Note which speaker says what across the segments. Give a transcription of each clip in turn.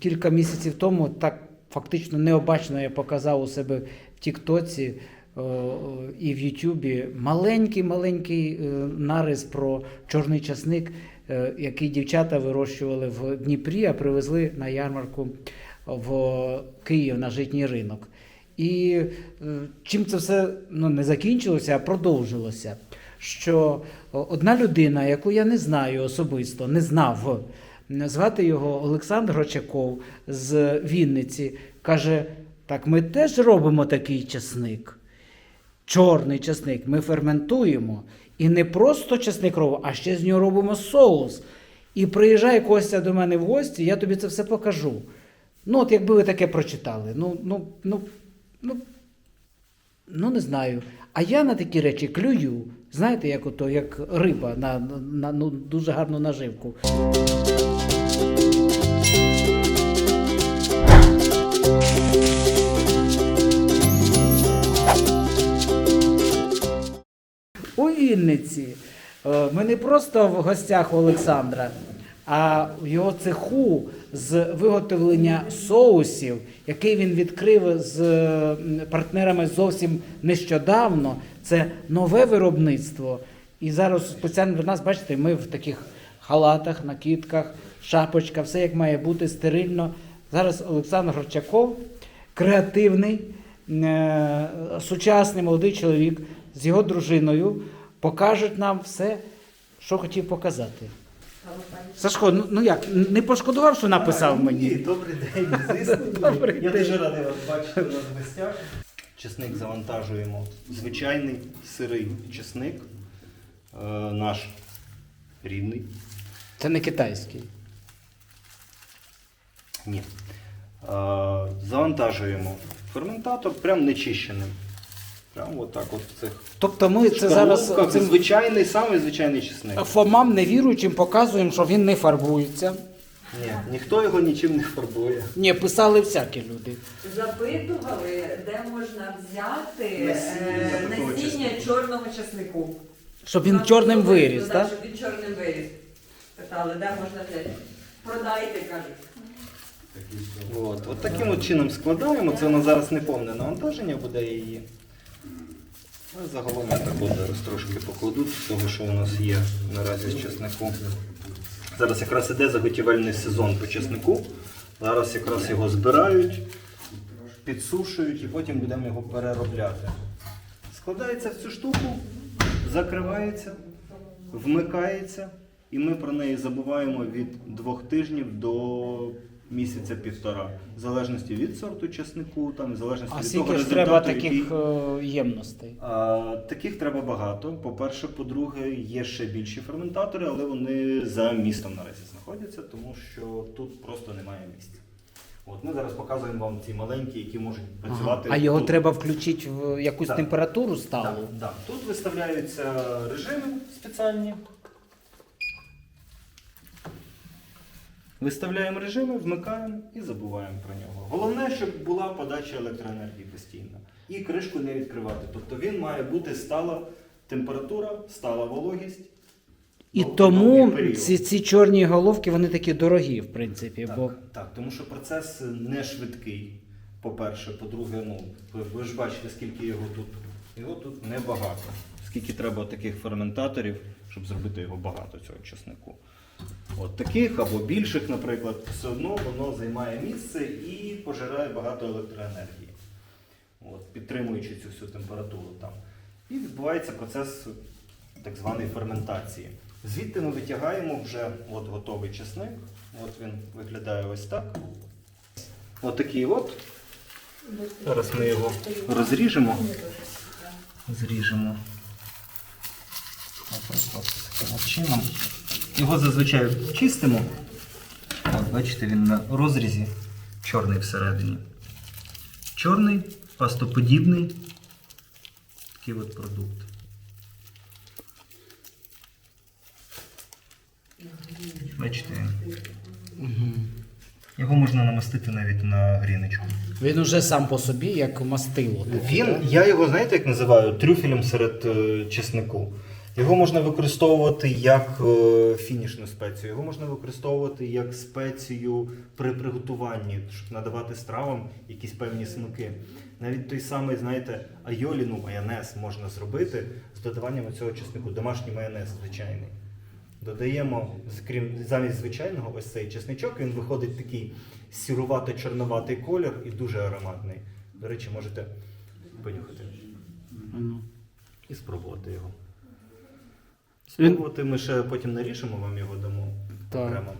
Speaker 1: Кілька місяців тому так фактично необачно я показав у себе в Тіктоці е, і в Ютубі маленький-маленький е, нарис про чорний часник, е, який дівчата вирощували в Дніпрі, а привезли на ярмарку в Київ на житній ринок. І чим це все ну, не закінчилося, а продовжилося. Що одна людина, яку я не знаю особисто, не знав, звати його Олександр Грочаков з Вінниці, каже: так ми теж робимо такий часник. Чорний часник ми ферментуємо. І не просто часник робимо, а ще з нього робимо соус. І приїжджає Костя до мене в гості, я тобі це все покажу. Ну, от якби ви таке прочитали. Ну, ну, ну, ну, ну не знаю. А я на такі речі клюю. Знаєте, як ото, як риба на, на ну, дуже гарну наживку. У Вінниці е, ми не просто в гостях у Олександра, а в його цеху з виготовлення соусів, який він відкрив з партнерами зовсім нещодавно. Це нове виробництво. І зараз спеціально для нас, бачите, ми в таких халатах, накидках, шапочка, все як має бути стерильно. Зараз Олександр Горчаков, креативний, е, сучасний молодий чоловік з його дружиною покажуть нам все, що хотів показати. Сашко, ну, ну як, не пошкодував, що написав мені?
Speaker 2: Ні, добрий день, звісно.
Speaker 1: Добрий
Speaker 2: Я
Speaker 1: день.
Speaker 2: дуже радий вас бачити у нас в гостях. Чесник завантажуємо. Звичайний сирий чесник. Е, наш рідний.
Speaker 1: Це не китайський.
Speaker 2: Ні. Е, завантажуємо ферментатор, прям нечищеним. Прям отак от в цих.
Speaker 1: Тобто ми це зараз
Speaker 2: шкарлупках.
Speaker 1: цим
Speaker 2: звичайний, самий звичайний чесник.
Speaker 1: фомам невіруючим показуємо, що він не фарбується.
Speaker 2: Ні, ніхто його нічим не фарбує.
Speaker 1: Ні, писали всякі люди.
Speaker 3: Запитували, де можна взяти
Speaker 2: Насіння
Speaker 3: е,
Speaker 2: такого
Speaker 3: насіння
Speaker 2: чеснику.
Speaker 3: чорного чеснику.
Speaker 1: Щоб він чорним виріс,
Speaker 3: да,
Speaker 1: так?
Speaker 3: Щоб він чорним виріс. Питали, де можна взяти. Продайте, кажуть.
Speaker 2: От, от таким от чином складаємо. Це у нас зараз не повне навантаження буде її. Але загалом я от зараз трошки покладу того, що у нас є наразі з чеснику. Зараз якраз іде заготівельний сезон по чеснику. Зараз якраз його збирають, підсушують і потім будемо його переробляти. Складається в цю штуку, закривається, вмикається, і ми про неї забуваємо від двох тижнів до місяця півтора. В залежності від сорту чеснику, там, в залежності
Speaker 1: А
Speaker 2: від того результату,
Speaker 1: треба таких е, ємностей?
Speaker 2: а, таких треба багато. По-перше, по-друге, є ще більші ферментатори, але вони за містом наразі знаходяться, тому що тут просто немає місця. От ми зараз показуємо вам ці маленькі, які можуть працювати.
Speaker 1: А його
Speaker 2: тут.
Speaker 1: треба включити в якусь
Speaker 2: Так.
Speaker 1: температуру сталу?
Speaker 2: Так, так. Тут виставляються режими спеціальні. Виставляємо режими, вмикаємо і забуваємо про нього. Головне, щоб була подача електроенергії постійно. І кришку не відкривати. Тобто він має бути стала температура, стала вологість.
Speaker 1: І тому ці, ці чорні головки вони такі дорогі, в принципі.
Speaker 2: Так,
Speaker 1: Бо
Speaker 2: так, тому що процес не швидкий. По-перше, по-друге, ну, ви, ви ж бачите, скільки його тут. Його тут небагато. Скільки треба таких ферментаторів, щоб зробити його багато, цього чеснику. От таких або більших, наприклад, все одно воно займає місце і пожирає багато електроенергії, от, підтримуючи цю всю температуру там. І відбувається процес так званої ферментації. Звідти ми витягаємо вже от готовий чесник. От він виглядає ось так. От такий от. Зараз ми його розріжемо. Зріжемо. Ось таким чином. Його зазвичай чистимо. От, бачите, він на розрізі чорний всередині. Чорний, пастоподібний. Такий от продукт. Бачите, його можна намастити навіть на гріночку.
Speaker 1: він уже сам по собі як мастило.
Speaker 2: Він, я його, знаєте, як називаю? Трюфелем серед е, чеснику. Його можна використовувати як е, фінішну спецію, його можна використовувати як спецію при приготуванні, щоб надавати стравам якісь певні смаки. Навіть той самий, знаєте, айолі, ну, майонез можна зробити з додаванням цього чеснику, домашній майонез звичайний. Додаємо, крім замість звичайного, ось цей чесничок, він виходить такий сірувато-чорноватий колір і дуже ароматний. До речі, можете понюхати і спробувати його. Спробувати ми ще потім наріжемо, вам його дамо
Speaker 1: Так.
Speaker 2: окремо.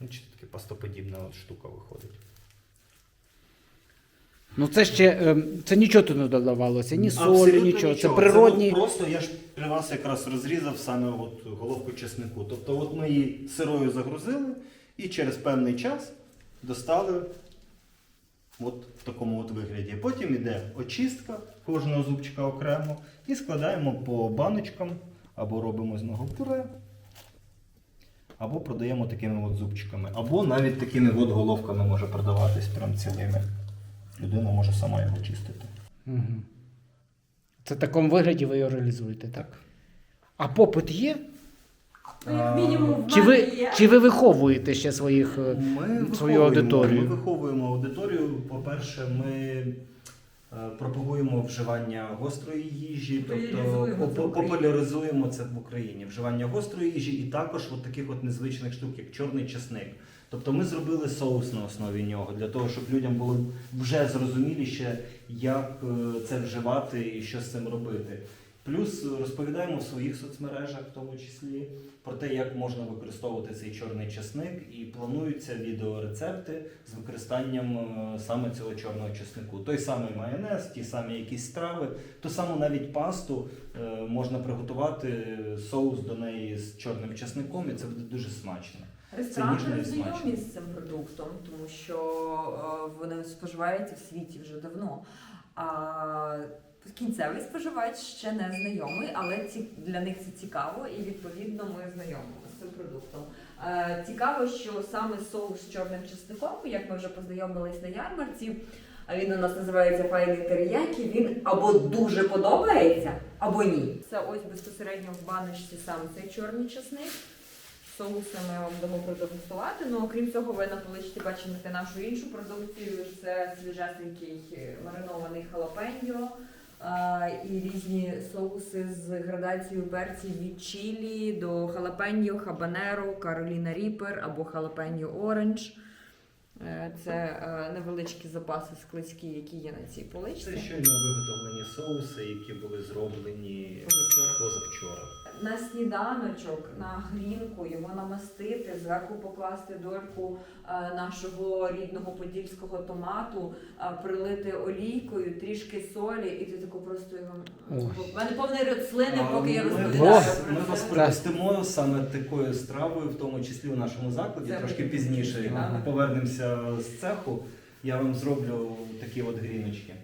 Speaker 2: Ну, чи таке пастоподібна от штука виходить.
Speaker 1: Ну це ще ем, це нічого тут не додавалося, ні солі,
Speaker 2: Абсолютно
Speaker 1: нічого. Це природні.
Speaker 2: от просто я ж при вас якраз розрізав саме от головку чеснику. Тобто, от ми її сирою загрузили і через певний час достали от в такому от вигляді. Потім йде очистка кожного зубчика окремо і складаємо по баночкам або робимо з нього пюре. Або продаємо такими от зубчиками, або навіть такими от головками може продаватись прям цілими. Людина може сама його чистити.
Speaker 1: Угу. Це в такому вигляді ви його реалізуєте, так? А попит є?
Speaker 3: Ну, як мінімум, в
Speaker 1: Чи
Speaker 3: мене
Speaker 1: ви,
Speaker 3: є.
Speaker 1: чи ви виховуєте ще своїх е,
Speaker 2: Ми
Speaker 1: свою
Speaker 2: виховуємо-
Speaker 1: аудиторію?
Speaker 2: Ми виховуємо аудиторію. По-перше, ми пропагуємо вживання гострої їжі, тобто
Speaker 3: Популяризуємо це в Україні.
Speaker 2: популяризуємо це в Україні. Вживання гострої їжі і також от таких от незвичних штук, як чорний чесник. Тобто ми зробили соус на основі нього для того, щоб людям було вже зрозуміліше, як е, це вживати і що з цим робити. Плюс розповідаємо в своїх соцмережах, в тому числі, про те, як можна використовувати цей чорний чесник, і плануються відеорецепти з використанням е, саме цього чорного чеснику. Той самий майонез, ті самі якісь страви, ту саму навіть пасту е, можна приготувати е, соус до неї з чорним чесником, і це буде дуже смачно.
Speaker 3: Ресторани знайомі з цим продуктом, тому що вони споживаються в світі вже давно. А кінцевий споживач ще не знайомий, але ці, для них це цікаво і відповідно ми знайомимо з цим продуктом. Е, цікаво, що саме соус з чорним чесником, як ми вже познайомились на ярмарці, а він у нас називається файний теріякі, він або дуже подобається, або ні. Це ось безпосередньо в баночці саме цей чорний чесник. Соуси ми вам дамо продегустувати. Ну, окрім цього, ви на поличці бачите нашу іншу продукцію. Це свіжесенький е, маринований халапеньо і різні соуси з градацією перців від чилі до халапеньо, хабанеро, Кароліна Ріпер або халапеньо оранж. Е, Це е, невеличкі запаси склизькі, які є на цій поличці.
Speaker 2: Це щойно виготовлені соуси, які були зроблені
Speaker 3: Позавчора. На сніданочок, на грінку його намастити, зверху покласти дольку е, нашого рідного подільського томату, е, прилити олійкою, трішки солі, і ти тако просто його. У мене повний рот слини, поки я
Speaker 2: ми
Speaker 3: розповідаю.
Speaker 2: Ми вас пригостимо саме такою стравою, в тому числі у нашому закладі.
Speaker 3: Це
Speaker 2: Трошки пізніше як
Speaker 3: цікаво.
Speaker 2: повернемося з цеху. Я вам зроблю такі от гріночки.